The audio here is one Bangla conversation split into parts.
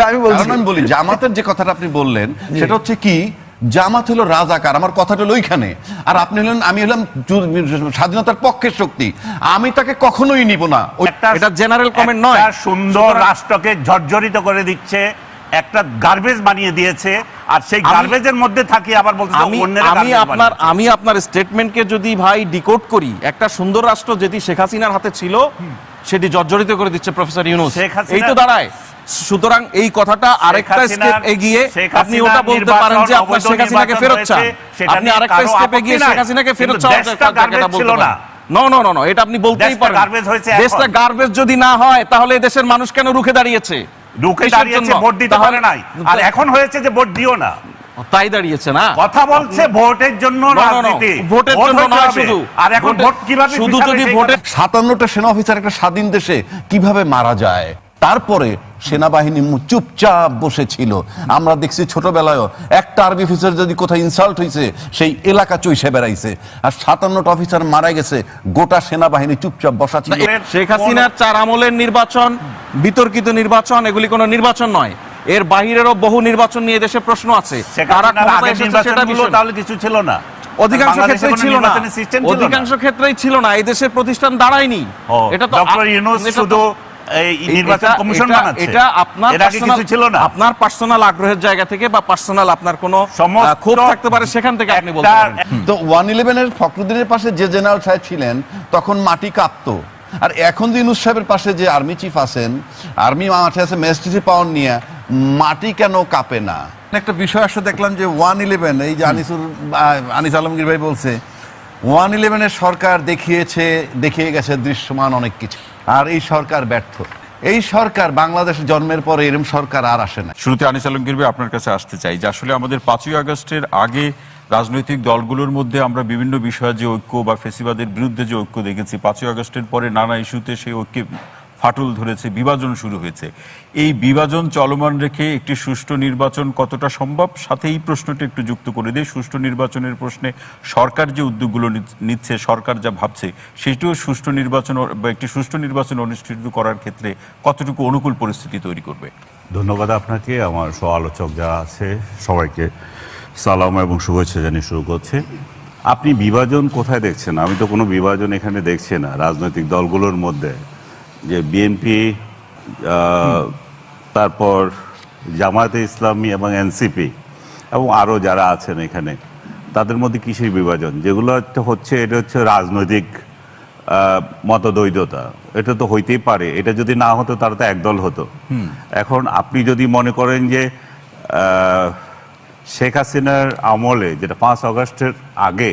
বলি আমি বলছি। আমি বলি জামাতের যে কথাটা আপনি বললেন সেটা হচ্ছে কি জামাত হলো রাজাকার আমার কথাটা হলো ওইখানে। আর আপনি হলেন আমি হলাম স্বাধীনতার পক্ষের শক্তি। আমি তাকে কখনোই নিব না। এটা জেনারেল কমেন্ট নয়। সুন্দর রাষ্ট্রকে জর্জরিত করে দিচ্ছে। একটা গার্বেজ বানিয়ে দিয়েছে আর সেই গার্বেজের মধ্যে থাকি আবার বলতে আমি আমি আপনার আমি আপনার স্টেটমেন্টকে যদি ভাই ডিকোড করি একটা সুন্দর রাষ্ট্র যেটি শেখ হাসিনার হাতে ছিল সেটি জর্জরিত করে দিচ্ছে প্রফেসর ইউনুস। এই তো দাঁড়ায়। সুতরাং এই কথাটা আরেকটা স্টেপ এগিয়ে আপনি ওটা বলতে পারেন যে আপনার শেখ হাসিনাকে ফেরত চান। আপনি আরেকটা স্টেপ এগিয়ে শেখ হাসিনাকে ফেরত চাওয়ার জায়গাটা বলতে পারেন। নো। নো নো নো এটা আপনি বলতেই পারেন। দেশটা গার্বেজ যদি না হয় তাহলে দেশের মানুষ কেন রুখে দাঁড়িয়েছে? ঢুকে দাঁড়িয়েছে ভোট দিতে পারে নাই। আর এখন হয়েছে যে ভোট দিও না। তাই দাঁড়িয়েছে না? কথা বলছে ভোটের জন্য রাজনীতি। ভোটের হতে শুধু। আর এখন ভোট কীভাবে শুধু যদি ভোটে কথা- সাতান্নটা সেনা অফিসার একটা স্বাধীন দেশে কীভাবে মারা যায়? তারপরে সেনাবাহিনী চুপচাপ বসেছিল। আমরা দেখছি ছোটবেলায়ও একটা আর্মি অফিসার যদি কোথাও ইনসাল্ট হয়েছে সেই এলাকা চইসে বেড়াইছে। আর সাতান্নটা অফিসার মারা গেছে গোটা সেনাবাহিনী চুপচাপ বসা ছিল। শেখ হাসিনার চার আমলের নির্বাচন বিতর্কিত নির্বাচন এগুলি কোনো নির্বাচন নয়। এর বাহিরেরও বহু নির্বাচন নিয়ে দেশে প্রশ্ন আছে। তাহলে কিছু ছিল না। অধিকাংশ ক্ষেত্রেই ছিল না। অধিকাংশ ক্ষেত্রেই ছিল না। এই দেশের প্রতিষ্ঠান দাঁড়ায়নি। এটা তো শুধু নির্বাচন কমিশন বানাচ্ছে। এটা আপনার এর আগে কিছু ছিল না। আপনার পার্সোনাল আগ্রহের জায়গা থেকে বা পার্সোনাল আপনার কোনো সমস্ত ক্ষোভ থাকতে পারে সেখান থেকে আপনি বলতে পারেন। তো ওয়ান ইলেভেনের ফখরুদ্দিনের পাশে যে জেনারেল সাহেব ছিলেন তখন মাটি কাঁপতো। আর এখন যে ইউনুস সাহেবের পাশে যে আর্মি চিফ আছেন আর্মি মাঠে আছে ম্যাজিস্ট্রেসি পাওয়ার নিয়ে মাটি কেন কাঁপে না? একটা বিষয় আসলে দেখলাম যে ওয়ান ইলেভেন এই যে আনিসুর আহ, আনিস আলমগীর ভাই বলছে ওয়ান ইলেভেনের সরকার দেখিয়েছে, দেখিয়ে গেছে দৃশ্যমান অনেক কিছু। আর এই সরকার ব্যর্থ। এই সরকার বাংলাদেশ জন্মের পর এরম সরকার আর আসে না। শুরুতে আনিস আলমগীর ভাই আপনার কাছে আসতে চাই যে আসলে আমাদের পাঁচই আগস্টের আগে রাজনৈতিক দলগুলোর মধ্যে আমরা বিভিন্ন বিষয়ে যে ঐক্য বা ফেসিবাদের বিরুদ্ধে যে ঐক্য দেখেছি, পাঁচই আগস্টের পরে নানা ইস্যুতে সেই ঐক্যে ফাটল ধরেছে, বিভাজন শুরু হয়েছে। এই বিভাজন চলমান রেখে একটি সুষ্ঠু নির্বাচন কতটা সম্ভব? সাথে এই প্রশ্নটি একটু যুক্ত করে দিয়ে সুষ্ঠু নির্বাচনের প্রশ্নে সরকার যে উদ্যোগগুলো নিচ্ছে, সরকার যা ভাবছে, সেটিও সুষ্ঠু নির্বাচন বা একটি সুষ্ঠু নির্বাচন অনুষ্ঠিত করার ক্ষেত্রে কতটুকু অনুকূল পরিস্থিতি তৈরি করবে? ধন্যবাদ আপনাকে। আমার সহ আলোচক যারা আছে, সবাইকে সালাম এবং শুভেচ্ছা জানিয়ে শুরু করছে। আপনি বিভাজন কোথায় দেখছেন? আমি তো কোনো বিভাজন এখানে দেখছি না। রাজনৈতিক দলগুলোর মধ্যে। যে বিএনপি তারপর জামায়াতে ইসলামী এবং এনসিপি এবং আরও যারা আছেন এখানে তাদের মধ্যে কিসের বিভাজন যেগুলো একটা হচ্ছে এটা হচ্ছে রাজনৈতিক মতদ্বৈধতা এটা তো হইতেই পারে। এটা যদি না হতো তারা তো একদল হতো। এখন আপনি যদি মনে করেন যে শেখ হাসিনার আমলে যেটা পাঁচ আগস্টের আগে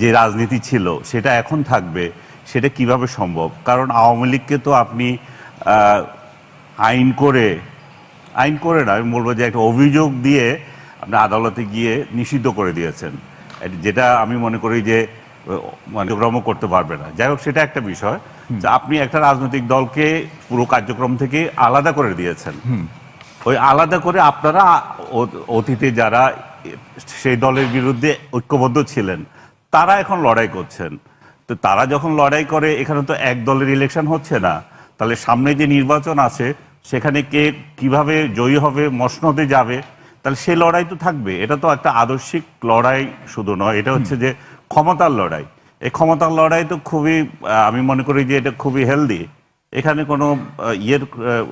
যে রাজনীতি ছিল সেটা এখন থাকবে সেটা কীভাবে সম্ভব? কারণ আওয়ামী লীগকে তো আপনি আইন করে আইন করে না আমি বলব যে একটা অভিযোগ দিয়ে আপনি আদালতে গিয়ে নিষিদ্ধ করে দিয়েছেন। যেটা আমি মনে করি যে কার্যক্রম করতে পারবে না। যাই হোক সেটা একটা বিষয়। যে আপনি একটা রাজনৈতিক দলকে পুরো কার্যক্রম থেকে আলাদা করে দিয়েছেন। ওই আলাদা করে আপনারা অতীতে যারা সেই দলের বিরুদ্ধে ঐক্যবদ্ধ ছিলেন তারা এখন লড়াই করছেন। তো তারা যখন লড়াই করে, এখানে তো এক দলের ইলেকশন হচ্ছে না। তাহলে সামনে যে নির্বাচন আছে, সেখানে কে কীভাবে জয়ী হবে, মসনদে যাবে, তাহলে সে লড়াই তো থাকবে। এটা তো একটা আদর্শিক লড়াই শুধু নয়, এটা হচ্ছে যে ক্ষমতার লড়াই। এই ক্ষমতার লড়াই তো খুবই আমি মনে করি যে এটা খুবই হেলদি এখানে কোনো ইয়ের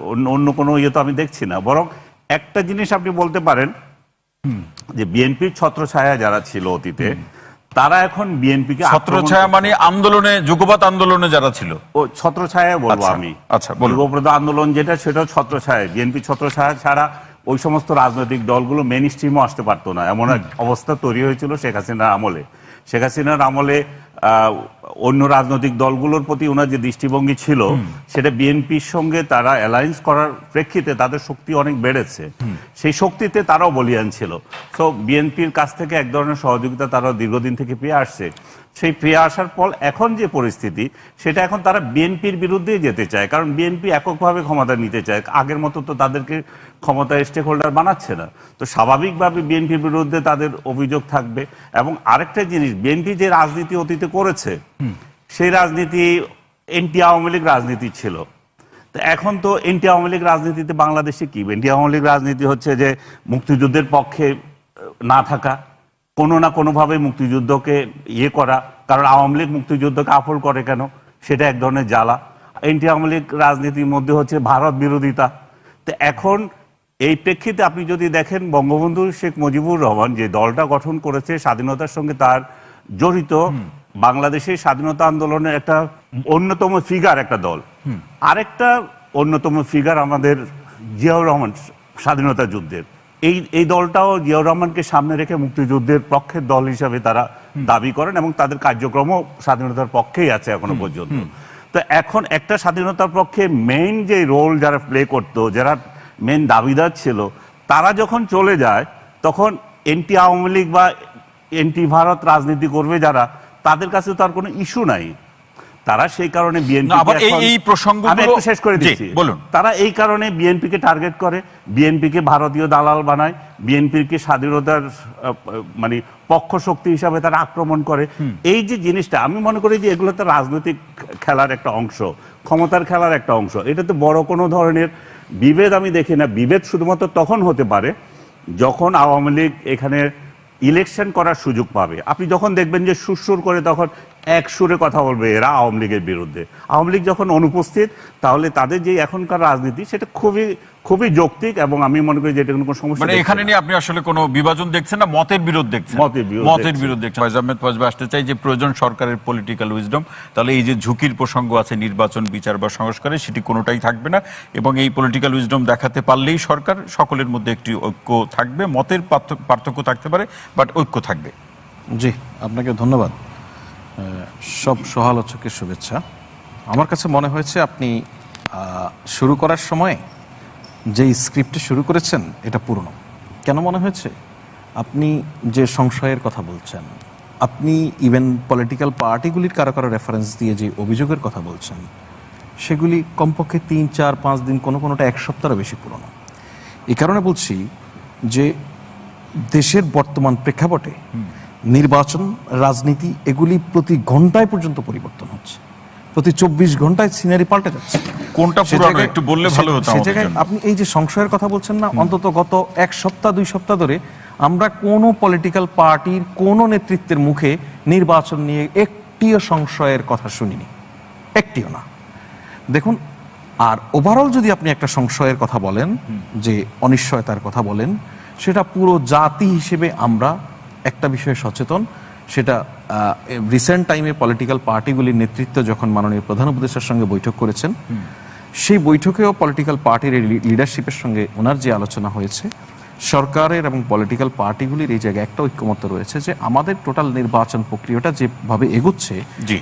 অন্য- কোনো ইয়ে তো আমি দেখছি না। বরং একটা জিনিস আপনি বলতে পারেন, যে বিএনপির ছত্রছায়া যারা ছিল অতীতে তারা এখন বিএনপিকে ছত্রছায়া মানে আন্দোলনে যুগপৎ আন্দোলনে যারা ছিল। ও ছত্রছায়া বলব আচ্ছা, আমি। আচ্ছা। যুগপ্রদ আন্দোলন যেটা সেটা ছত্রছায়া বিএনপি ছত্রছায়া ছাড়া ওই সমস্ত রাজনৈতিক দলগুলো মেন স্ট্রিমও আসতে পারতো না। এমন এক অবস্থা তৈরি হয়েছিল শেখ হাসিনার আমলে। শেখ হাসিনার আমলে আহ, অন্য রাজনৈতিক দলগুলোর প্রতি ওনার যে দৃষ্টিভঙ্গি ছিল সেটা বিএনপির সঙ্গে তারা অ্যালায়েন্স করার প্রেক্ষিতে তাদের শক্তি অনেক বেড়েছে। সেই শক্তিতে তারাও বলিয়ান ছিল। তো বিএনপির কাছ থেকে এক ধরনের সহযোগিতা তারা দীর্ঘদিন থেকে পেয়ে আসছে। সেই পেয়ে আসার পর এখন যে পরিস্থিতি সেটা এখন তারা বিএনপির বিরুদ্ধে যেতে চায়। কারণ বিএনপি এককভাবে ক্ষমতা নিতে চায়। আগের মতো তো তাদেরকে ক্ষমতায় স্টেক হোল্ডার বানাচ্ছে না। তো স্বাভাবিকভাবে বিএনপির বিরুদ্ধে তাদের অভিযোগ থাকবে। এবং আরেকটা জিনিস বিএনপি যে রাজনীতি অতীতে করেছে সেই রাজনীতি এনটি আওয়ামী লীগ রাজনীতি ছিল। তো এখন তো এনটি আওয়ামী লীগ রাজনীতিতে বাংলাদেশে কি? এনটি আওয়ামী লীগ রাজনীতি হচ্ছে যে মুক্তিযুদ্ধের পক্ষে না থাকা, কোনো না কোনোভাবে মুক্তিযুদ্ধকে ইয়ে করা, কারণ আওয়ামী লীগ মুক্তিযুদ্ধকে আফল করে কেন? সেটা এক ধরনের জ্বালা। এনটি আওয়ামী লীগ রাজনীতির মধ্যে হচ্ছে ভারত বিরোধিতা। তো এখন এই প্রেক্ষিতে আপনি যদি দেখেন বঙ্গবন্ধু শেখ মুজিবুর রহমান যে দলটা গঠন করেছে স্বাধীনতার সঙ্গে তার জড়িত বাংলাদেশের স্বাধীনতা আন্দোলনের একটা অন্যতম ফিগার একটা দল। আরেকটা অন্যতম ফিগার আমাদের জিয়াউর রহমান স্বাধীনতা যুদ্ধের। এই এই দলটাও জিয়াউর রহমানকে সামনে রেখে মুক্তিযুদ্ধের পক্ষের দল হিসাবে তারা দাবি করেন এবং তাদের কার্যক্রমও স্বাধীনতার পক্ষেই আছে এখনও পর্যন্ত। তো এখন একটা স্বাধীনতার পক্ষে মেইন যে রোল যারা প্লে করতো যারা মেইন দাবিদার ছিল তারা যখন চলে যায় তখন এনটি আওয়ামী লীগ বা এনটি ভারত রাজনীতি করবে যারা তাদের কাছে তো আর কোনো ইস্যু নাই। তারা সেই কারণে বিএনপি এই- প্রসঙ্গগুলো- আমি একটু শেষ করে দিচ্ছি। বলুন। তারা এই কারণে বিএনপিকে টার্গেট করে বিএনপিকে ভারতীয় দালাল বানায় বিএনপিকে স্বাধীনতার মানে পক্ষ শক্তি হিসাবে তারা আক্রমণ করে। এই যে জিনিসটা আমি মনে করি যে এগুলো তো রাজনৈতিক খেলার একটা অংশ ক্ষমতার খেলার একটা অংশ। এটা তো বড় কোনো ধরনের বিভেদ আমি দেখি না। বিভেদ শুধুমাত্র তখন হতে পারে যখন আওয়ামী লীগ এখানে ইলেকশন করার সুযোগ পাবে। আপনি যখন দেখবেন যে সুরসুর করে তখন এক সুরে কথা বলবে এরা আওয়ামী লীগের বিরুদ্ধে। আওয়ামী লীগ যখন অনুপস্থিত তাহলে তাদের যে এখনকার রাজনীতি সেটা খুবই খুবই যৌক্তিক এবং আমি মনে করি যে এটা কোনো সমস্যা মানে এখানে নিয়ে আপনি আসলে কোনো বিভাজন দেখছেন না? মতের বিরোধ দেখছেন? মতের বিরোধ মতের বিরোধ দেখছেন। ফয়জ আহমেদ ফজবে আসতে চাই যে প্রয়োজন সরকারের পলিটিক্যাল উইজডম তাহলে এই যে ঝুঁকির প্রসঙ্গ আছে নির্বাচন বিচার বা সংস্কারে সেটি কোনোটাই থাকবে না। এবং এই পলিটিক্যাল উইজডম দেখাতে পারলেই সরকার সকলের মধ্যে একটি ঐক্য থাকবে। মতের পার্থক্য থাকতে পারে বাট ঐক্য থাকবে। জি আপনাকে ধন্যবাদ। সব সহালোচকের শুভেচ্ছা। আমার কাছে মনে হয়েছে আপনি শুরু করার সময় যেই স্ক্রিপ্টে শুরু করেছেন, এটা পুরনো। কেন মনে হয়েছে? আপনি যে সংশয়ের কথা বলছেন, আপনি ইভেন পলিটিক্যাল পার্টিগুলির কারও কারও রেফারেন্স দিয়ে যে অভিযোগের কথা বলছেন, সেগুলি কমপক্ষে তিন, চার, পাঁচ দিন কোনো কোনোটা এক সপ্তাহেরও বেশি পুরনো। এই কারণে বলছি যে দেশের বর্তমান প্রেক্ষাপটে নির্বাচন রাজনীতি এগুলি প্রতি ঘন্টায় পর্যন্ত পরিবর্তন হচ্ছে। প্রতি চব্বিশ ঘন্টায় সিনারি পাল্টে যাচ্ছে। কোনটা পুরানো একটু বললে ভালো হতো সে জায়গায় আপনি এই যে সংশয়ের কথা বলছেন না অন্তত গত এক সপ্তাহ দুই সপ্তাহ ধরে আমরা কোনো পলিটিক্যাল পার্টির কোনো নেতৃত্বের মুখে নির্বাচন নিয়ে একটিও সংশয়ের কথা শুনিনি। একটিও না। দেখুন আর ওভারঅল যদি আপনি একটা সংশয়ের কথা বলেন যে অনিশ্চয়তার কথা বলেন সেটা পুরো জাতি হিসেবে আমরা একটা বিষয়ে সচেতন সেটা রিসেন্ট টাইমে পলিটিক্যাল পার্টিগুলির নেতৃত্ব যখন মাননীয় প্রধান উপদেষ্টার সঙ্গে বৈঠক করেছেন সেই বৈঠকেও পলিটিক্যাল পার্টির লিডারশিপের সঙ্গে ওনার যে আলোচনা হয়েছে সরকারের এবং পলিটিক্যাল পার্টিগুলির এই জায়গায় একটা ঐক্যমত্য রয়েছে যে আমাদের টোটাল নির্বাচন প্রক্রিয়াটা যেভাবে এগুচ্ছে।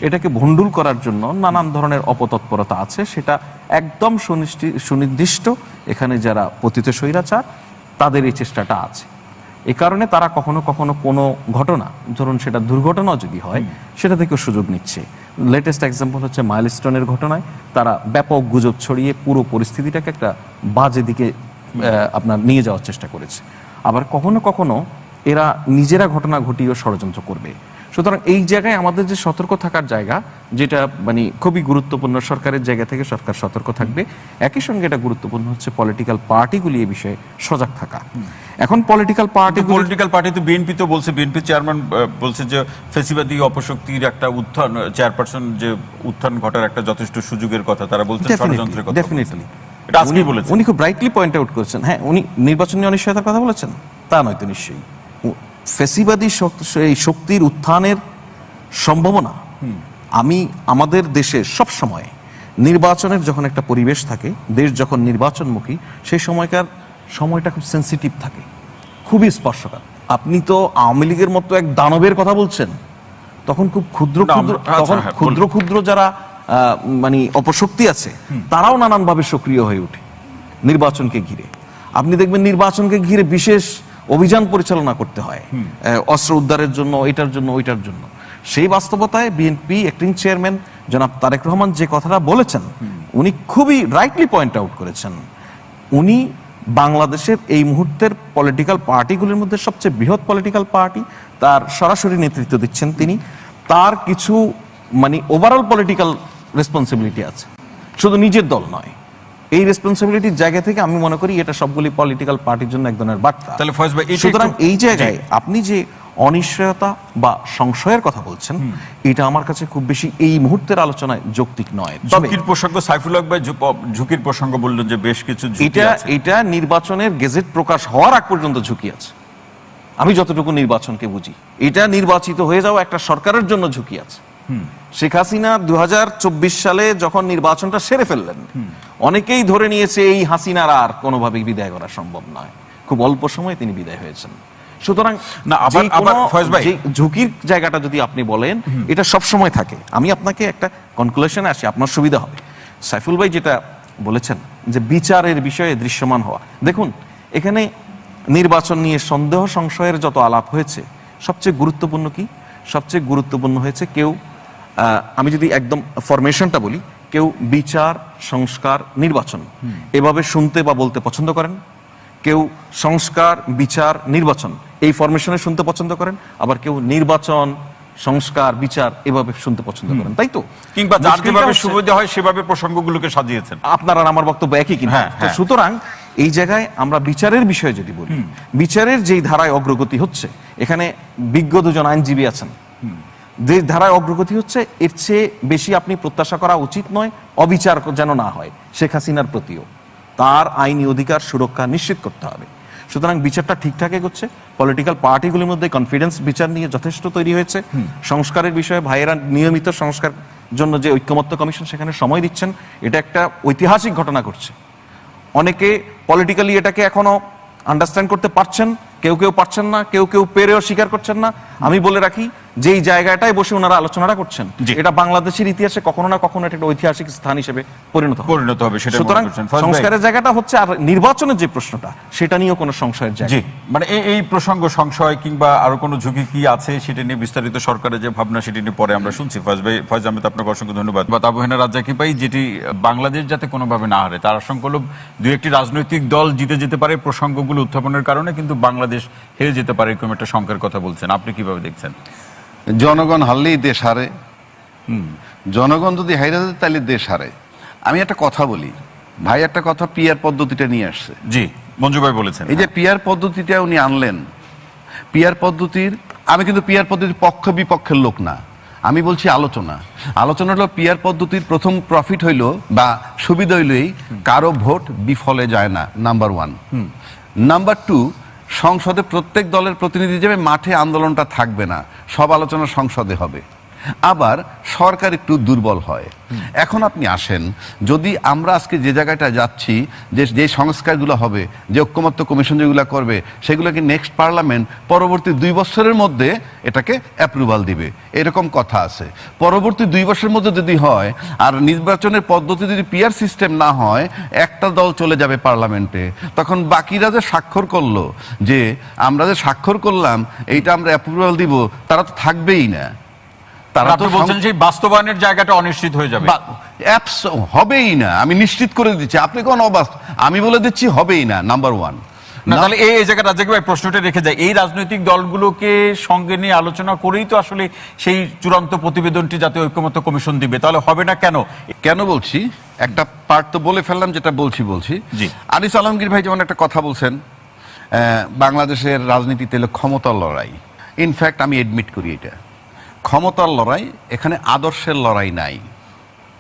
এটাকে ভণ্ডুল করার জন্য নানান ধরনের অপতৎপরতা আছে সেটা একদম সুনির্দিষ্ট এখানে যারা পতিত স্বৈরাচার তাদের এই চেষ্টাটা আছে এ কারণে তারা কখনো কখনো কোনো ঘটনা ধরুন সেটা দুর্ঘটনা যদি হয় সেটা থেকেও সুযোগ নিচ্ছে। লেটেস্ট এক্সাম্পল হচ্ছে মাইলস্টোনের ঘটনায় তারা ব্যাপক গুজব ছড়িয়ে পুরো পরিস্থিতিটাকে একটা বাজে দিকে আপনার নিয়ে যাওয়ার চেষ্টা করেছে। আবার কখনো কখনো এরা নিজেরা ঘটনা ঘটিয়েও ষড়যন্ত্র করবে। সুতরাং এই জায়গায় আমাদের যে সতর্ক থাকার জায়গা যেটা মানে খুবই গুরুত্বপূর্ণ সরকারের জায়গা থেকে সরকার সতর্ক থাকবে একই সঙ্গে এটা গুরুত্বপূর্ণ হচ্ছে পলিটিক্যাল পার্টিগুলি এ বিষয়ে সজাগ থাকা। এখন পলিটিক্যাল পার্টি পলিটিক্যাল পার্টি তো বিএনপি তো বলছে বিএনপি চেয়ারম্যান বলছে যে ফেসিবাদী অপশক্তির একটা উত্থান চেয়ারপারসন যে উত্থান ঘটার একটা যথেষ্ট সুযোগের কথা তারা বলছে ষড়যন্ত্রের কথা ডেফিনেটলি এটা আজকেই বলেছেন। উনি খুব ব্রাইটলি পয়েন্ট আউট করেছেন। হ্যাঁ উনি নির্বাচনী অনিশ্চয়তার কথা বলেছেন? তা নয়তো নিশ্চয়ই। উ- ফেসিবাদী এই শক্তির উত্থানের সম্ভাবনা আমি আমাদের দেশে সব সময় নির্বাচনের যখন একটা পরিবেশ থাকে দেশ যখন নির্বাচনমুখী সেই সময়কার সময়টা খুব সেন্সিটিভ থাকে। খুবই স্পর্শকার আপনি তো আওয়ামী লীগের মতো এক দানবের কথা বলছেন তখন খুব ক্ষুদ্র ক্ষুদ্র আচ্ছা, তখন হ্যাঁ, ক্ষুদ্র ক্ষুদ্র যারা মানে অপশক্তি আছে তারাও নানানভাবে সক্রিয় হয়ে ওঠে নির্বাচনকে ঘিরে। আপনি দেখবেন নির্বাচনকে ঘিরে বিশেষ অভিযান পরিচালনা করতে হয়। অস্ত্র উদ্ধারের জন্য এটার জন্য ওইটার জন্য। সেই বাস্তবতায় বিএনপি অ্যাক্টিং চেয়ারম্যান জনাব তারেক রহমান যে কথাটা বলেছেন উনি খুবই রাইটলি পয়েন্ট আউট করেছেন। উনি বাংলাদেশের এই মুহূর্তের পলিটিক্যাল পার্টিগুলির মধ্যে সবচেয়ে বৃহৎ পলিটিক্যাল পার্টি তার সরাসরি নেতৃত্ব দিচ্ছেন তিনি। তার কিছু মানে ওভারঅল পলিটিক্যাল রেসপন্সিবিলিটি আছে। শুধু নিজের দল নয় এই রেসপন্সিবিলিটির জায়গা থেকে আমি মনে করি এটা সবগুলি পলিটিক্যাল পার্টির জন্য এক ধরনের বার্তা। তাহলে ফয়েজ ভাই, সুতরাং এই জায়গায় আপনি যে অনিশ্চয়তা বা সংশয়ের কথা বলছেন এটা আমার কাছে খুব বেশি এই মুহূর্তের আলোচনায় যৌক্তিক নয়। ঝুঁকির প্রসঙ্গ সাইফুল হক ভাই ঝুঁকির প্রসঙ্গ বললেন যে বেশ কিছু এটা। এটা নির্বাচনের গেজেট প্রকাশ হওয়ার আগ পর্যন্ত ঝুঁকি আছে। আমি যতটুকু নির্বাচনকে বুঝি। এটা নির্বাচিত হয়ে যাওয়া একটা সরকারের জন্য ঝুঁকি আছে। শেখ হাসিনা দুই হাজার চব্বিশ সালে যখন নির্বাচনটা সেরে ফেললেন অনেকেই ধরে নিয়েছে এই হাসিনার আর কোনোভাবেই বিদায় করা সম্ভব নয়। খুব অল্প সময়ে তিনি বিদায় হয়েছেন। সুতরাং না, আবার- আবার ফয়েজ ভাই। ঝুঁকির জায়গাটা যদি আপনি বলেন এটা সব সময় থাকে। আমি আপনাকে একটা কনক্লুশনে আসি আপনার সুবিধা হবে। সাইফুল ভাই যেটা বলেছেন যে বিচারের বিষয়ে দৃশ্যমান হওয়া। দেখুন এখানে নির্বাচন নিয়ে সন্দেহ সংশয়ের যত আলাপ হয়েছে সবচেয়ে গুরুত্বপূর্ণ কি? সবচেয়ে গুরুত্বপূর্ণ হয়েছে কেউ আমি যদি একদম ফরমেশনটা বলি কেউ বিচার সংস্কার নির্বাচন এভাবে শুনতে বা বলতে পছন্দ করেন? কেউ সংস্কার বিচার নির্বাচন এই ফরমেশনে শুনতে পছন্দ করেন? আবার কেউ নির্বাচন সংস্কার বিচার এভাবে শুনতে পছন্দ করেন তাই তো? কিংবা যার যেভাবে সুবিধা হয় সেভাবে প্রসঙ্গগুলোকে সাজিয়েছেন। আপনার আর আমার বক্তব্য একই কিন্তু। হ্যাঁ, হ্যাঁ। সুতরাং এই জায়গায় আমরা বিচারের বিষয়ে যদি বলি বিচারের যেই ধারায় অগ্রগতি হচ্ছে এখানে বিজ্ঞ দুজন আইনজীবী আছেন। যে ধারায় অগ্রগতি হচ্ছে এর চেয়ে বেশি আপনি প্রত্যাশা করা উচিত নয় অবিচার যেন না হয় শেখ হাসিনার প্রতিও। তার আইনি অধিকার সুরক্ষা নিশ্চিত করতে হবে। সুতরাং বিচারটা ঠিকঠাক এগোচ্ছে পলিটিক্যাল পার্টিগুলির মধ্যে কনফিডেন্স বিচার নিয়ে যথেষ্ট তৈরি হয়েছে। সংস্কারের বিষয়ে ভাইয়েরা নিয়মিত সংস্কার জন্য যে ঐক্যমত্য কমিশন সেখানে সময় দিচ্ছেন এটা একটা ঐতিহাসিক ঘটনা ঘটছে। অনেকে পলিটিক্যালি এটাকে এখনও আন্ডারস্ট্যান্ড করতে পারছেন কেউ কেউ পারছেন না কেউ কেউ পেরেও স্বীকার করছেন না। আমি বলে রাখি যেই জায়গাটায় বসে ওনারা আলোচনাটা করছেন। এটা বাংলাদেশের ইতিহাসে কখনো না কখনো একটা ঐতিহাসিক স্থান হিসেবে পরিণত পরিণত হবে সেটা সুতরাং। সংস্কারের জায়গাটা হচ্ছে আর নির্বাচনের যে প্রশ্নটা সেটা নিয়েও কোনো সংশয়ের জায়গা মানে এই এই প্রসঙ্গ সংশয় কিংবা আরও কোনো ঝুঁকি কি আছে সেটা নিয়ে বিস্তারিত সরকারের যে ভাবনা সেটি নিয়ে পরে আমরা শুনছি। ফয়েজ ভাই ফয়েজ আহমেদ আপনাকে অসংখ্য ধন্যবাদ। বা তাবুহেনা রাজ্জাকি পাই যেটি বাংলাদেশ যাতে কোনোভাবে না হারে তার আশঙ্কা হলো দু একটি রাজনৈতিক দল জিতে যেতে পারে প্রসঙ্গগুলো উত্থাপনের কারণে কিন্তু বাংলাদেশ হেরে যেতে পারে এরকম একটা শঙ্কার কথা বলছেন। আপনি কীভাবে দেখছেন? জনগণ হারলেই দেশ হারে। জনগণ যদি হাইরে যায় তাহলে দেশ হারে। আমি একটা কথা বলি। ভাই একটা কথা পিয়ার পদ্ধতিটা নিয়ে আসছে। জি মঞ্জু ভাই বলেছেন। এই যে পিয়ার পদ্ধতিটা উনি আনলেন পিয়ার পদ্ধতির আমি কিন্তু পিয়ার পদ্ধতির পক্ষ বিপক্ষের লোক না। আমি বলছি আলোচনা। আলোচনা হলো পিয়ার পদ্ধতির প্রথম প্রফিট হইল বা সুবিধা হইলেই কারও ভোট বিফলে যায় না নাম্বার ওয়ান নাম্বার টু সংসদে প্রত্যেক দলের প্রতিনিধি হিসেবে মাঠে আন্দোলনটা থাকবে না। সব আলোচনা সংসদে হবে। আবার সরকার একটু দুর্বল হয়। এখন আপনি আসেন, যদি আমরা আজকে যে জায়গাটা যাচ্ছি, যে যে সংস্কারগুলো হবে, যে ঐক্যমত্য কমিশন যেগুলো করবে, সেগুলোকে নেক্সট পার্লামেন্ট পরবর্তী দুই বছরের মধ্যে এটাকে অ্যাপ্রুভাল দিবে। এরকম কথা আছে। পরবর্তী দুই বছরের মধ্যে যদি হয়, আর নির্বাচনের পদ্ধতি যদি পিয়ার সিস্টেম না হয়, একটা দল চলে যাবে পার্লামেন্টে তখন বাকিরা যে স্বাক্ষর করল, যে আমরা যে স্বাক্ষর করলাম, এইটা আমরা অ্যাপ্রুভাল দিব, তারা তো থাকবেই না। তারা তো বলছেন যে বাস্তবায়নের জায়গাটা অনিশ্চিত হয়ে যাবে। অ্যাপস হবেই না। আমি নিশ্চিত করে দিচ্ছি। আপনি কোন অবাস্ত আমি বলে দিচ্ছি হবেই না নাম্বার ওয়ান না তাহলে এই জায়গায় রাজ্জাক ভাই প্রশ্নটা রেখে যায়। এই রাজনৈতিক দলগুলোকে সঙ্গে নিয়ে আলোচনা করেই তো আসলে সেই চূড়ান্ত প্রতিবেদনটি জাতীয় ঐক্যমত্য কমিশন দিবে। তাহলে হবে না কেন? কেন বলছি? একটা পার্ট তো বলে ফেললাম যেটা বলছি বলছি। জি। আনিস আলমগীর ভাই যেমন একটা কথা বলছেন বাংলাদেশের রাজনীতিতে ক্ষমতার লড়াই। ইনফ্যাক্ট আমি এডমিট করি এটা। ক্ষমতার লড়াই, এখানে আদর্শের লড়াই নাই।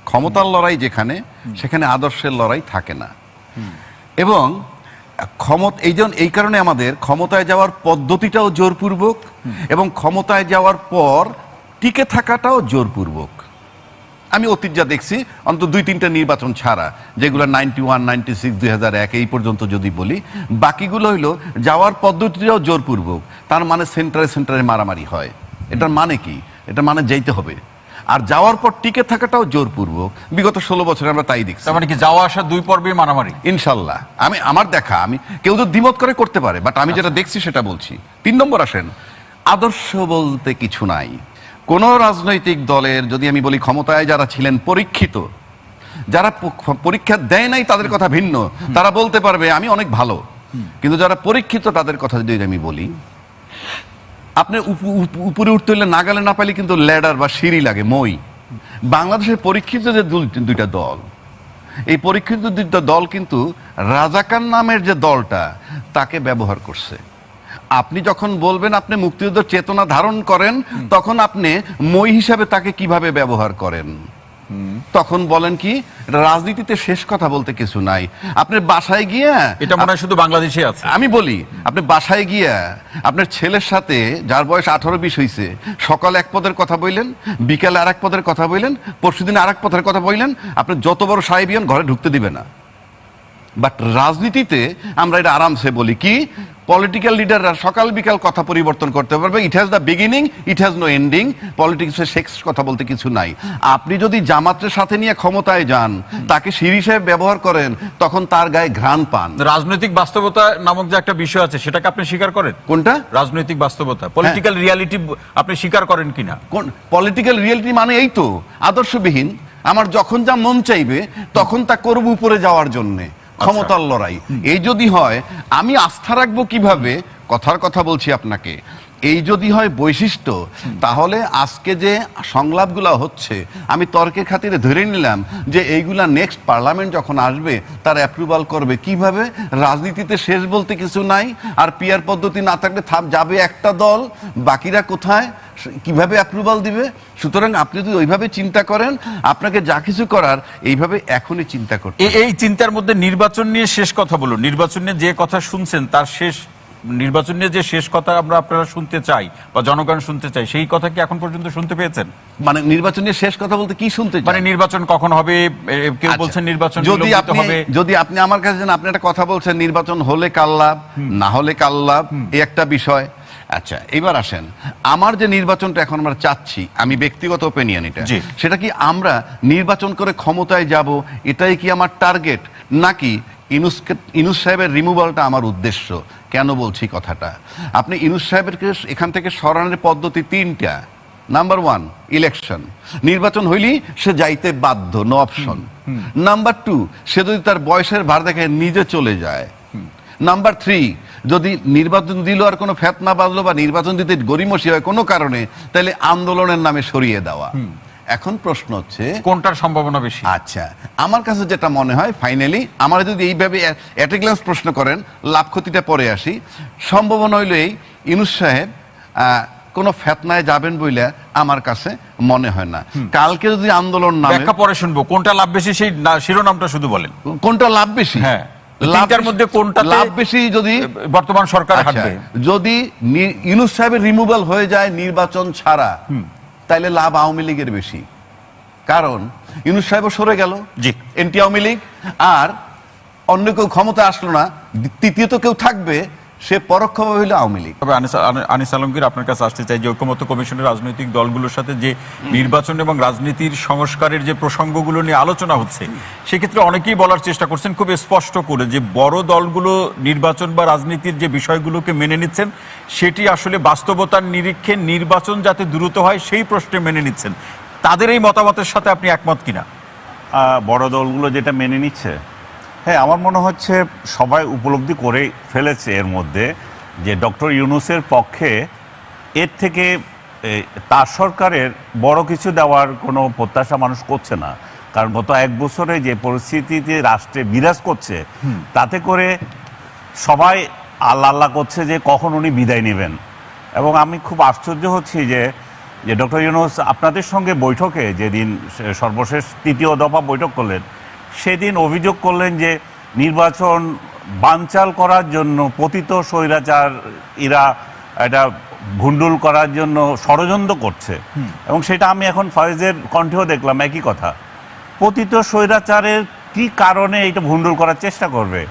ক্ষমতার লড়াই যেখানে, সেখানে আদর্শের লড়াই থাকে না। এবং ক্ষমত, এই এই কারণে আমাদের ক্ষমতায় যাওয়ার পদ্ধতিটাও জোরপূর্বক এবং ক্ষমতায় যাওয়ার পর টিকে থাকাটাও জোরপূর্বক। আমি অতীত যা দেখছি, অন্তত দুই, তিনটা নির্বাচন ছাড়া, যেগুলো নাইনটি ওয়ান, নাইনটি সিক্স, দুই হাজার এক, এই পর্যন্ত যদি বলি, বাকিগুলো হইল যাওয়ার পদ্ধতিটাও জোরপূর্বক। তার মানে সেন্টারে সেন্টারে মারামারি হয়। এটার মানে কি? এটা মানে যাইতে হবে। আর যাওয়ার পর টিকে থাকাটাও জোরপূর্বক। বিগত ষোলো বছরে আমরা তাই দেখছি। মানে কি যাওয়া আসা দুই পর্বে মারামারি? ইনশাল্লাহ। আমি আমার দেখা আমি কেউ তো দ্বিমত করে করতে পারে বাট আমি যেটা দেখছি সেটা বলছি। তিন নম্বর আসেন আদর্শ বলতে কিছু নাই। কোন রাজনৈতিক দলের যদি আমি বলি ক্ষমতায় যারা ছিলেন পরীক্ষিত যারা পরীক্ষা দেয় নাই তাদের কথা ভিন্ন। তারা বলতে পারবে আমি অনেক ভালো। কিন্তু যারা পরীক্ষিত তাদের কথা যদি আমি বলি আপনি উপ- উপ- উপরে উঠতে হলে নাগালে না পাইলে কিন্তু ল্যাডার বা সিঁড়ি লাগে মই। বাংলাদেশের পরীক্ষিত যে দুই- দুইটা দল এই পরীক্ষিত দুইটা দল কিন্তু রাজাকার নামের যে দলটা তাকে ব্যবহার করছে। আপনি যখন বলবেন আপনি মুক্তিযুদ্ধ চেতনা ধারণ করেন তখন আপনি মই হিসাবে তাকে কীভাবে ব্যবহার করেন? তখন বলেন কি রাজনীতিতে শেষ কথা বলতে কিছু নাই। আপনি বাসায় গিয়া এটা মনে হয় শুধু বাংলাদেশে আছে। আমি বলি আপনি বাসায় গিয়া আপনার ছেলের সাথে যার বয়স আঠারো বিশ হয়েছে সকাল এক পদের কথা বললেন বিকালে আর এক পদের কথা বললেন পরশুদিন আর এক পথের কথা বললেন আপনি যত বড় সাহেবিয়ান ঘরে ঢুকতে দিবে না। বাট রাজনীতিতে আমরা এটা আরামসে বলি কি? পলিটিক্যাল লিডাররা সকাল বিকাল কথা পরিবর্তন করতে পারবে। It has the beginning it has no ending পলিটিক্সে সেক্স কথা বলতে কিছু নাই। আপনি যদি জামাতের সাথে নিয়ে ক্ষমতায় যান তাকে সিঁড়ি হিসেবে ব্যবহার করেন তখন তার গায়ে ঘ্রাণ পান। রাজনৈতিক বাস্তবতা নামক যে একটা বিষয় আছে সেটাকে আপনি স্বীকার করেন? কোনটা? রাজনৈতিক বাস্তবতা। পলিটিক্যাল রিয়ালিটি আপনি স্বীকার করেন কিনা? কোন পলিটিক্যাল রিয়ালিটি মানে এই তো আদর্শবিহীন। আমার যখন যা মন চাইবে তখন তা করব উপরে যাওয়ার জন্য। ক্ষমতার লড়াই। এই যদি হয় আমি আস্থা রাখব কীভাবে? কথার কথা বলছি আপনাকে। এই যদি হয় বৈশিষ্ট্য তাহলে আজকে যে সংলাপগুলো হচ্ছে আমি তর্কের খাতিরে ধরে নিলাম যে এইগুলা নেক্সট পার্লামেন্ট যখন আসবে তার অ্যাপ্রুভাল করবে কীভাবে? রাজনীতিতে শেষ বলতে কিছু নাই আর পিয়ার পদ্ধতি না থাকলে যাবে একটা দল বাকিরা কোথায়? কীভাবে অ্যাপ্রুভাল দিবে? সুতরাং আপনি যদি ওইভাবে চিন্তা করেন আপনাকে যা কিছু করার এইভাবে এখনই চিন্তা করতে এই- এই চিন্তার মধ্যে নির্বাচন নিয়ে শেষ কথা বলুন। নির্বাচন নিয়ে যে কথা শুনছেন তার শেষ নির্বাচন নিয়ে যে শেষ কথা আমরা আপনারা শুনতে চাই বা জনগণ শুনতে চাই সেই কথা কি এখন পর্যন্ত শুনতে পেয়েছেন? মানে নির্বাচনের শেষ কথা বলতে কি শুনতে মানে নির্বাচন কখন হবে? কেউ আচ্ছা, বলছেন নির্বাচন যদি আপনি যদি আপনি আমার কাছে আপনি একটা কথা বলছেন নির্বাচন হলে কাল লাভ না হলে কাল লাভ এই একটা বিষয়। আচ্ছা এবার আসেন। আমার যে নির্বাচনটা এখন আমরা চাচ্ছি আমি ব্যক্তিগত ওপিনিয়ন এটা সেটা কি আমরা নির্বাচন করে ক্ষমতায় যাব এটাই কি আমার টার্গেট নাকি ইনুসকে ইনুস সাহেবের রিমুভালটা আমার উদ্দেশ্য? কেন বলছি কথাটা? আপনি ইনুস সাহেবের এখান থেকে সরানোর পদ্ধতি তিনটা। নাম্বার ওয়ান ইলেকশন নির্বাচন হইলেই সে যাইতে বাধ্য নো অপশন নাম্বার টু সে যদি তার বয়সের ভার দেখে নিজে চলে যায়। নাম্বার থ্রি যদি নির্বাচন দিল আর কোনো ফেতনা বাজলো বা নির্বাচন দিতে গরিমসি হয় কোনো কারণে, তাহলে আন্দোলনের নামে সরিয়ে দেওয়া। এখন প্রশ্ন হচ্ছে কোনটার সম্ভাবনা বেশি? আচ্ছা আমার কাছে যেটা মনে হয় ফাইনালি আমার যদি এইভাবে অ্যাট গ্লান্স প্রশ্ন করেন লাভ ক্ষতিটা পরে আসি। সম্ভাবনা হইল এই ইনুস সাহেব কোনো ফেতনায় যাবেন বইলে আমার কাছে মনে হয় না। কালকে যদি আন্দোলন না ব্যাখ্যা পরে শুনব কোনটা লাভ বেশি সেই শিরোনামটা শুধু বলেন। কোনটা লাভ বেশি? হ্যাঁ। লাভ তিনটার বেশি- মধ্যে কোনটাতে- লাভ বেশি যদি বর্তমান সরকার আচ্ছা, যদি ইউনুস সাহেবের রিমুভাল হয়ে যায় নির্বাচন ছাড়া তাইলে লাভ আওয়ামী লীগের বেশি কারণ ইউনুস সাহেব সরে গেল জি। এনটি আওয়ামী লীগ আর অন্য কেউ ক্ষমতা আসলো না তৃতীয়ত কেউ থাকবে সে পরোক্ষভাবে হইল আওয়ামী লীগ। তবে আনিস আনি- আনিস আলমগীর আপনার কাছে আসতে চাই যে ঐক্যমত্য কমিশনের রাজনৈতিক দলগুলোর সাথে যে নির্বাচন এবং রাজনীতির সংস্কারের যে প্রসঙ্গগুলো নিয়ে আলোচনা হচ্ছে সেক্ষেত্রে অনেকেই বলার চেষ্টা করছেন খুব স্পষ্ট করে যে বড় দলগুলো নির্বাচন বা রাজনীতির যে বিষয়গুলোকে মেনে নিচ্ছেন সেটি আসলে বাস্তবতার নিরীক্ষে নির্বাচন যাতে দ্রুত হয় সেই প্রশ্নে মেনে নিচ্ছেন। তাদের এই মতামতের সাথে আপনি একমত কিনা? আহ, বড় দলগুলো যেটা মেনে নিচ্ছে হ্যাঁ আমার মনে হচ্ছে সবাই উপলব্ধি করে ফেলেছে এর মধ্যে যে ডক্টর ইউনুসের পক্ষে এর থেকে তার সরকারের বড় কিছু দেওয়ার কোনো প্রত্যাশা মানুষ করছে না। কারণ গত এক বছরে যে পরিস্থিতিতে রাষ্ট্রে বিরাজ করছে তাতে করে সবাই আল্লাহ আল্লাহ করছে যে কখন উনি বিদায় নেবেন। এবং আমি খুব আশ্চর্য হচ্ছি যে যে ডক্টর ইউনুস আপনাদের সঙ্গে বৈঠকে যেদিন সর্বশেষ তৃতীয় দফা বৈঠক করলেন সেদিন অভিযোগ করলেন যে নির্বাচন বানচাল করার জন্য পতিত স্বৈরাচার এরা এটা ভুন্ডুল করার জন্য ষড়যন্ত্র করছে। এবং সেটা আমি এখন ফয়েজের কণ্ঠেও দেখলাম একই কথা। পতিত স্বৈরাচারের কি কারণে এটা ভুন্ডুল করার চেষ্টা করবে?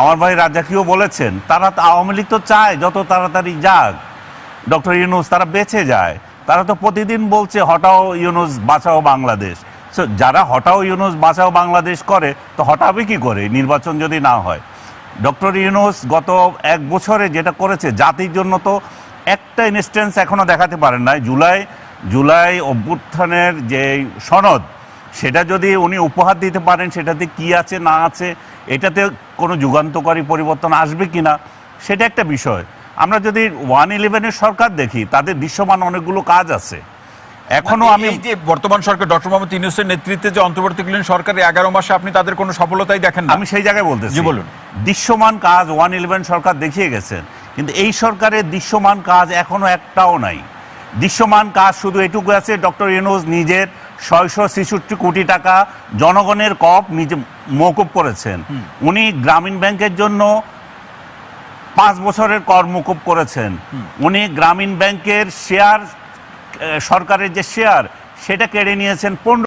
আমার ভাই রাজাকিও বলেছেন তারা তো আওয়ামী লীগ তো চায় যত তাড়াতাড়ি যাক। ডক্টর ইউনুস তারা বেঁচে যায়। তারা তো প্রতিদিন বলছে হটাও ইউনুস বাঁচাও বাংলাদেশ। So, যারা হটাও ইউনুস বাঁচাও বাংলাদেশ করে তো হটাবে কি করে? নির্বাচন যদি না হয়। ডক্টর ইউনুস গত এক বছরে যেটা করেছে জাতির জন্য তো একটা ইনস্ট্যান্স এখনও দেখাতে পারেন নাই। জুলাই জুলাই অভ্যুত্থানের যে সনদ সেটা যদি উনি উপহার দিতে পারেন সেটাতে কি আছে না আছে এটাতে কোনো যুগান্তকারী পরিবর্তন আসবে কি না সেটা একটা বিষয়। আমরা যদি ওয়ান ইলেভেনের সরকার দেখি তাদের দৃশ্যমান অনেকগুলো কাজ আছে। এখনও আমি এই যে বর্তমান সরকার ডক্টর মোহাম্মদ ইউনূসের নেতৃত্বে যে অন্তর্বর্তীকালীন সরকারের এগারো মাসে আপনি তাদের কোনো সফলতাই দেখেন না। আমি সেই জায়গায় বলতেছি। বলুন। দৃশ্যমান কাজ ওয়ান ইলেভেন সরকার দেখিয়ে গেছেন কিন্তু এই সরকারের দৃশ্যমান কাজ এখনও একটাও নাই। দৃশ্যমান কাজ শুধু এটুকু আছে ডক্টর ইউনুস নিজের ছয়শো ছেষট্টি কোটি টাকা জনগণের কপ নিজে মৌকুব করেছেন। উনি গ্রামীণ ব্যাংকের জন্য পাঁচ বছরের কর মকুব করেছেন। উনি গ্রামীণ ব্যাংকের শেয়ার সরকারের যে শেয়ার সেটা কেড়ে নিয়েছেন পনেরো